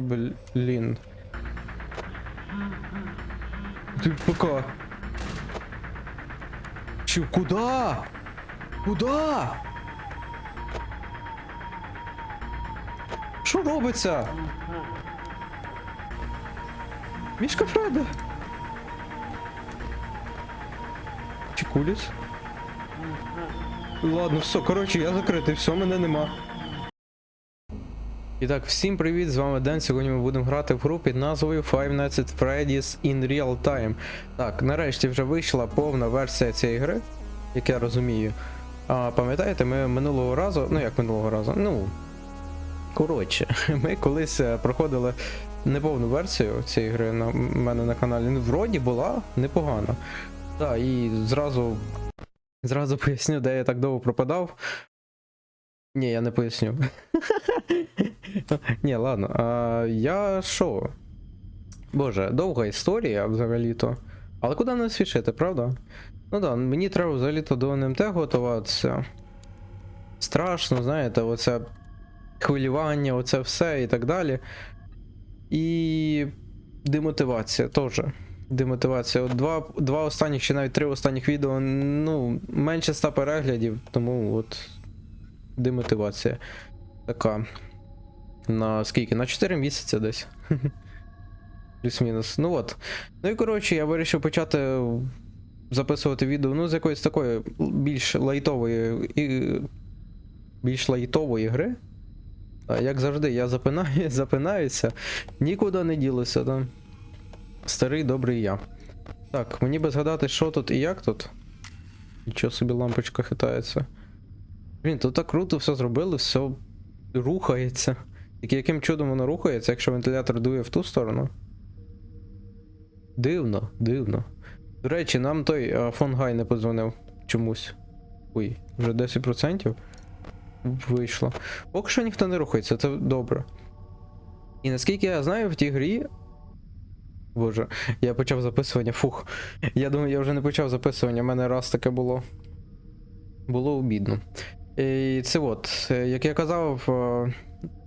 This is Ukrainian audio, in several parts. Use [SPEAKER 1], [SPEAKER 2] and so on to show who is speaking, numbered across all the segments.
[SPEAKER 1] Блін. Ти пока. Чи куда? Куда? Що робиться? Мішка Фреда. Чекуліс. Ладно, все, коротше, я закритий, все, мене нема. І так, всім привіт, з вами Ден. Сьогодні ми будемо грати в гру під назвою Five Nights at Freddy's in Real Time. Так, нарешті вже вийшла повна версія цієї гри, як я розумію. А пам'ятаєте, ми минулого разу, ну як минулого разу, ну. Коротше, ми колись е, проходили неповну версію цієї гри на мене на каналі. Ну, вроді була непогана. Так, і зразу. Зразу поясню, де я так довго пропадав. Ні, я не поясню. Ні, ладно. А, я що? Боже, довга історія взагалі-то. Але куди не спішити, правда? Ну да, мені треба взагалі-то до НМТ готуватися. Страшно, знаєте, оце хвилювання, оце все і так далі. І демотивація теж. Демотивація. От два, два останніх чи навіть три останніх відео, ну, менше 100 переглядів, тому от демотивація. Така. На скільки? На 4 місяці десь. Плюс-мінус. Ну от. Ну і коротше, я вирішив почати записувати відео, ну, з якоїсь такої більш лайтової і більш лайтової гри. Як завжди, я запинаю, запинаюся, нікуди не ділося, там. Старий добрий я. Так, мені би згадати, що тут і як тут. Нічого собі лампочка хитається. Блін, тут так круто все зробили, все рухається. Тільки яким чудом воно рухається, якщо вентилятор дує в ту сторону? Дивно, дивно. До речі, нам той а, фон Гай не подзвонив чомусь. Ой, вже 10% вийшло. Поки що ніхто не рухається, це добре. І наскільки я знаю, в тій грі. Боже, я почав записування. Фух. Я думаю, я вже не почав записування, в мене раз таке було. Було обідно. І це от, е, як я казав, е,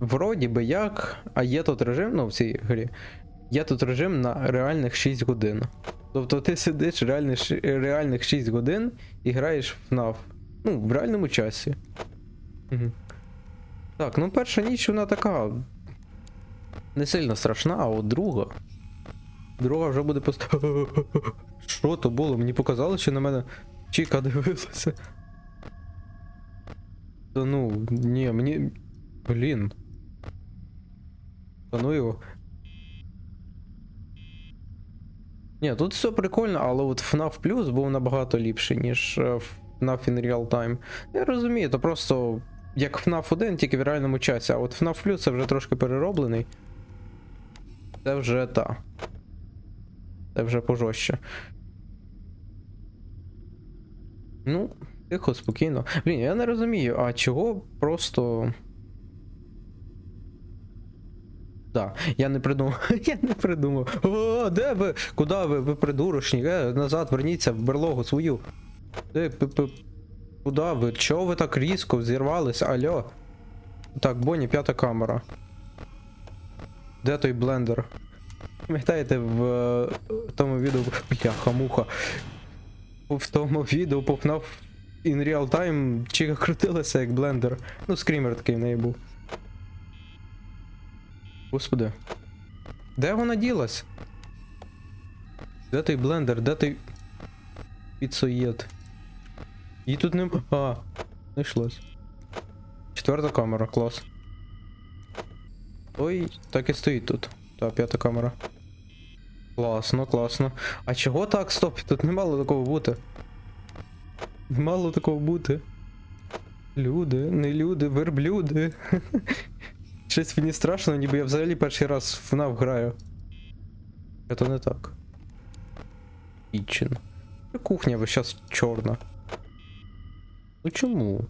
[SPEAKER 1] вроді би як, а є тут режим, ну в цій грі, є тут режим на реальних 6 годин. Тобто ти сидиш реальних, реальних 6 годин і граєш в FNAF. Ну, в реальному часі. Угу. Так, ну перша ніч вона така. Не сильно страшна, а от друга. Друга вже буде пост. Що то було? Мені показали, що на мене Чіка дивилася. Та ну, ні, мені. Блін. Та ну його. Ні, тут все прикольно, але от FNAF Plus був набагато ліпший, ніж е, FNAF in Real Time. Я розумію, то просто як FNAF 1, тільки в реальному часі, а от FNAF Plus це вже трошки перероблений. Це вже та. Це вже пожорстче. Ну, тихо, спокійно. Блін, я не розумію, а чого просто. Да, я не придумав. Я не придумав. О, де ви? Куди ви? Ви придурочні? Е, назад верніться в берлогу свою. Де, п- Куди ви? Чого ви так різко зірвались? Алло? Так, Бонні, п'ята камера. Де той блендер? Пам'ятаєте, в е, тому відео. Бляха, муха. В тому відео попнав in real time, Чіка крутилася як блендер. Ну, скрімер такий в неї був. Господи. Де вона ділась? Де той блендер? Де той. Піцоєд? Її тут нема. А, знайшлось. Четверта камера, клас. Ой, так і стоїть тут. Та, п'ята камера. Класно, класно. А чого так? Стоп, тут не мало такого бути. Не мало такого бути. Люди, не люди, верблюди. Щось мені страшно, ніби я взагалі перший раз в FNAF граю. Це не так. Kitchen. Кухня весь час чорна. Ну чому?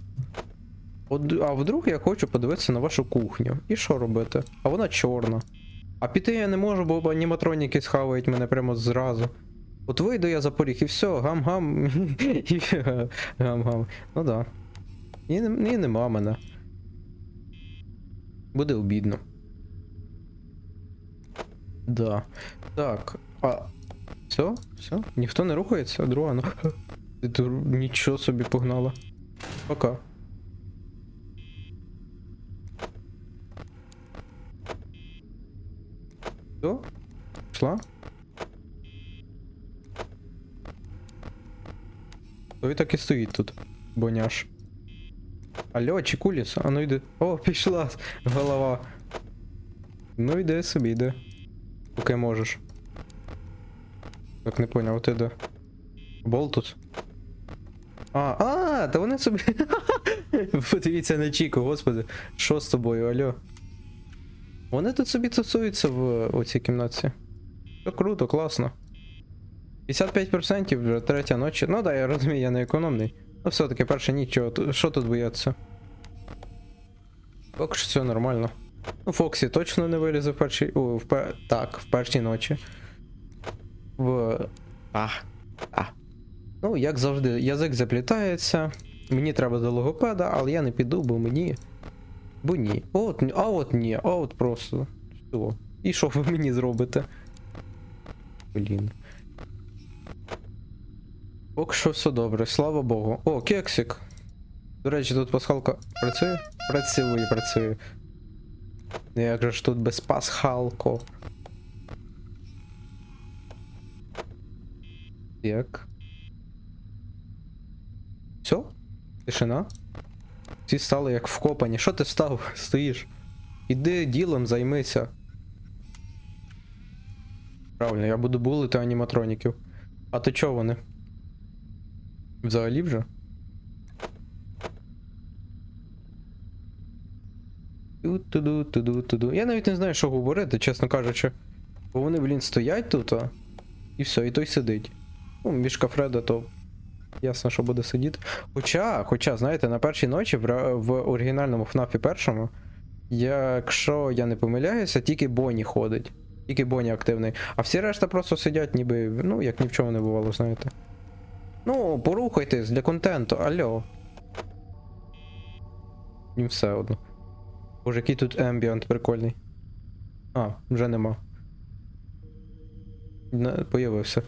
[SPEAKER 1] От, а вдруг я хочу подивитися на вашу кухню. І що робити? А вона чорна. А піти я не можу, бо аніматроніки схавають мене прямо зразу. От вийду я за поріг і все, гам-гам. Гам-гам. Ну да. І, і нема мене. Буде обідно. Да. Так. А. Все? Все? Ніхто не рухається? Друга, ну. Ти нічого собі погнала. Пока. Все? Пішла? То і так і стоїть тут, боняш. Алло, Чікуліс, а ну йди. О, пішла голова. Ну йди собі, йди. Поки можеш. Так не поняв, ти де? Болтус? А, а, та вони собі. Подивіться на Чіку, господи. Що з тобою, алло? Вони тут собі тусуються в оцій кімнаті. Все круто, класно. 55% вже третя ночі. Ну да, я розумію, я не економний. Ну все-таки перша ніч, чого тут- що тут бояться? Поки що все нормально. Ну, Фоксі точно не вилізе в першій. О, в пер... Так, в першій ночі. В. А. А. Ну, як завжди, язик заплітається. Мені треба до логопеда, але я не піду, бо мені. Бо ні. От, а от ні, а от просто. Що? І що ви мені зробите? Блін. Поки що все добре, слава Богу. О, кексик. До речі, тут пасхалка працює? Працює, працює. Ну, Як же ж тут без пасхалко? Як? Все? Тишина? Всі стали як вкопані. Що ти встав? Стоїш? Іди ділом займися. Правильно, я буду булити аніматроніків. А то чого вони? Взагалі вже? Ту-ту-ду-ту-ду-ту-ду. Я навіть не знаю, що говорити, чесно кажучи. Бо вони, блін, стоять тут, а... і все, і той сидить. Ну, мішка Фреда, то ясно, що буде сидіти. Хоча, хоча, знаєте, на першій ночі в, в оригінальному ФНАФі першому, якщо я не помиляюся, тільки Бонні ходить. Тільки Бонні активний. А всі решта просто сидять, ніби, ну, як ні в чому не бувало, знаєте. Ну, порухайтесь для контенту, алло. Їм все одно. Боже, який тут ембіант прикольний. А, вже нема. Не, появився.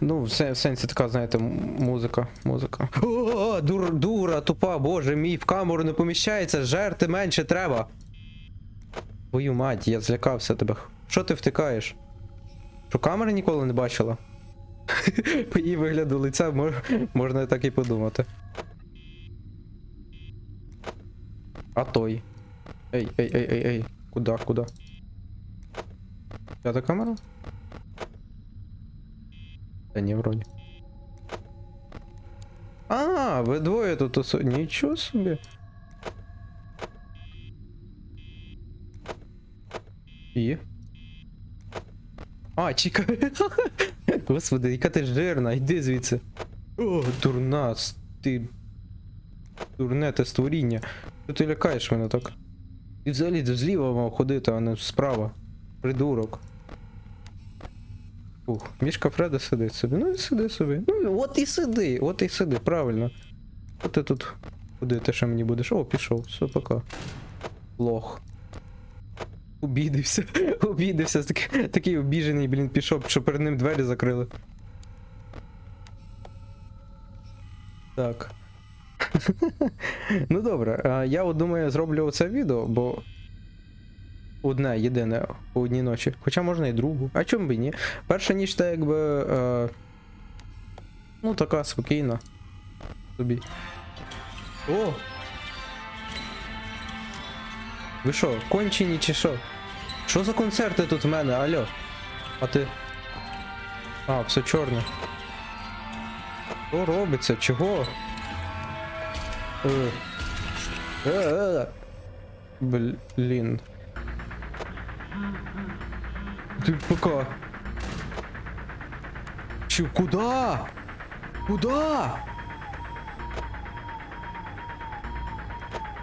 [SPEAKER 1] Ну, в сенсі така, знаєте, музика. Музика. О, дур, дура, тупа, боже мій, в камеру не поміщається, жерти менше треба. Твою мать, я злякався тебе. Що ти втикаєш? Що камери ніколи не бачила? По її вигляду лиця мож, можна так і подумати. А той. Ей, ей, ей, ей, ей. Куда, куда? П'ята камера? Та ні, вроді. А, ви двоє тут осо... Нічого собі. І? А, чекай. Господи, яка ти жирна, йди звідси. О, дурна, ти. Дурне те створіння. Що ти лякаєш мене так? Ти взагалі зліва мав ходити, а не справа. Придурок. Ух, мішка Фреда сидить собі. Ну і сиди собі. Ну от і сиди, от і сиди, правильно. От ти тут ходити ще мені будеш. О, пішов, все, пока. Лох. Обідився. Обідився. Такий, такий обіжений, блін, пішов, що перед ним двері закрили. Так. ну добре, я от думаю, зроблю оце відео, бо одне єдине по одній ночі. Хоча можна і другу. А чому б і ні? Перша ніч та якби. Е, ну, така спокійна. Собі. О! Ви що, кончені чи що? Що за концерти тут в мене, алло? А ти. А, все чорне. Що робиться? Чого? Е. Е, е. Блін. Ти пока. Чи куда? Куда?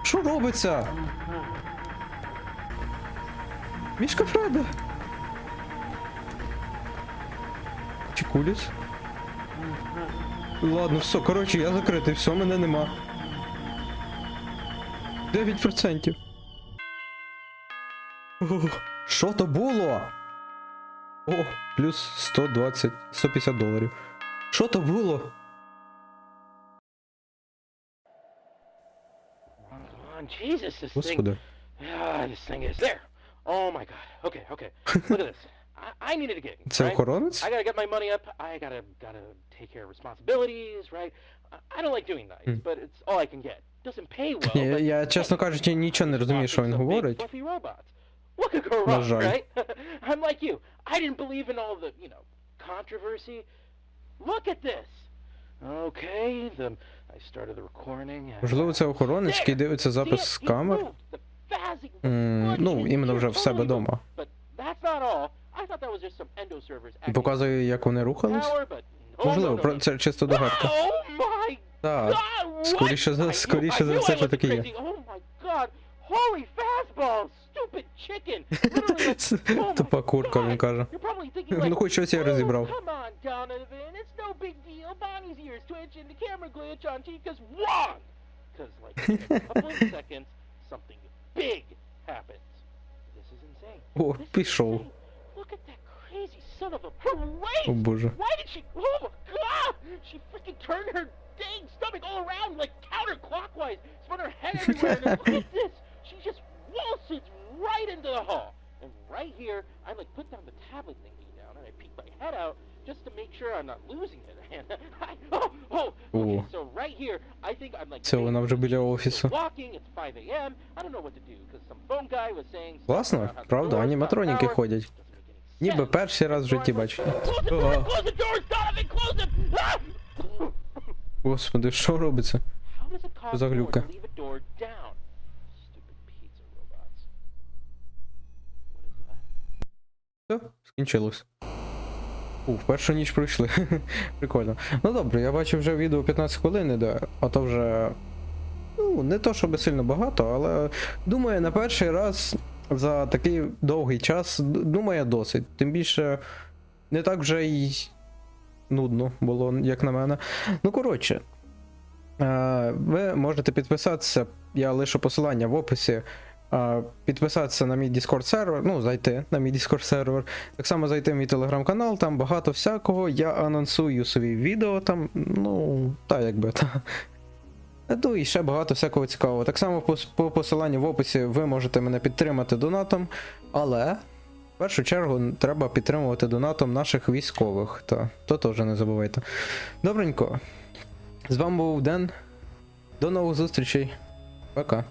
[SPEAKER 1] Що робиться? Мішка Фреда. Чекуліс? Ладно, все, коротше, я закритий, все, мене нема. 9%. Ох, Що то було? О, плюс 120, 150 доларів. Що то було? Господи.
[SPEAKER 2] Ah. Oh my god. Okay, okay. Look at this. I, I needed a gig.
[SPEAKER 1] Це
[SPEAKER 2] right?
[SPEAKER 1] охоронець?
[SPEAKER 2] I gotta get my money up. I gotta gotta take care of responsibilities, right? I, don't like doing nights,
[SPEAKER 1] Hmm.
[SPEAKER 2] but it's all I can get. Doesn't pay well.
[SPEAKER 1] Ні,
[SPEAKER 2] but
[SPEAKER 1] я, чесно кажучи, нічого не розумію, що він говорить.
[SPEAKER 2] What could go wrong, right? I'm like you. I didn't believe in all the, you know, controversy. Look at this. Okay, the I started the recording.
[SPEAKER 1] Можливо, це охоронець, який дивиться запис з камер. Ну, іменно вже в себе вдома. Показує, як вони рухались. Можливо, про це чисто догадка.
[SPEAKER 2] Oh
[SPEAKER 1] Так. скоріше за- скоріше за все, що таке є.
[SPEAKER 2] Oh oh
[SPEAKER 1] Тупа курка, він каже. Ну хоч щось я
[SPEAKER 2] "Oh,
[SPEAKER 1] розібрав.
[SPEAKER 2] Come on, Donovan, it's no big deal. Bonnie's ears twitch and the camera glitch on Chica's wrong. Because like in a couple of seconds, something big happens. This is insane.
[SPEAKER 1] О,
[SPEAKER 2] This is
[SPEAKER 1] пішов.
[SPEAKER 2] insane. Look at that crazy son of a her waist.
[SPEAKER 1] О боже.
[SPEAKER 2] Why did she? Oh my god! She freaking turned her dang stomach all around like counterclockwise, spun her head everywhere. and then look at this. She just waltzes right into the hall. And right here, I like put down the tablet thingy down, and I peek my head out just to make sure I'm not losing it. And I, oh, oh, okay.
[SPEAKER 1] О. Це вона вже біля офісу.
[SPEAKER 2] Walking, it's 5 a.m. I don't know what to do because some phone guy was saying. something
[SPEAKER 1] Класно, правда, аніматроніки ходять. Ніби перший раз в житті бачу.
[SPEAKER 2] Ah!
[SPEAKER 1] Господи, що робиться?
[SPEAKER 2] Cop
[SPEAKER 1] За глюка. Все, скінчилось. У, першу ніч пройшли. Прикольно. Ну добре, я бачу вже відео 15 хвилин іде, а то вже. Ну, не то, щоб сильно багато, але думаю, на перший раз за такий довгий час, думаю, досить. Тим більше не так вже й нудно було, як на мене. Ну, коротше. е, Ви можете підписатися, я лишу посилання в описі. Підписатися на мій Discord сервер, ну, зайти на мій Discord сервер. Так само зайти в мій телеграм-канал, там багато всякого. Я анонсую свої відео там, ну, та якби та. Ну і ще багато всякого цікавого. Так само по посиланню в описі ви можете мене підтримати донатом, але в першу чергу треба підтримувати донатом наших військових. Та, то теж не забувайте. Добренько. З вами був Ден. До нових зустрічей. Пока.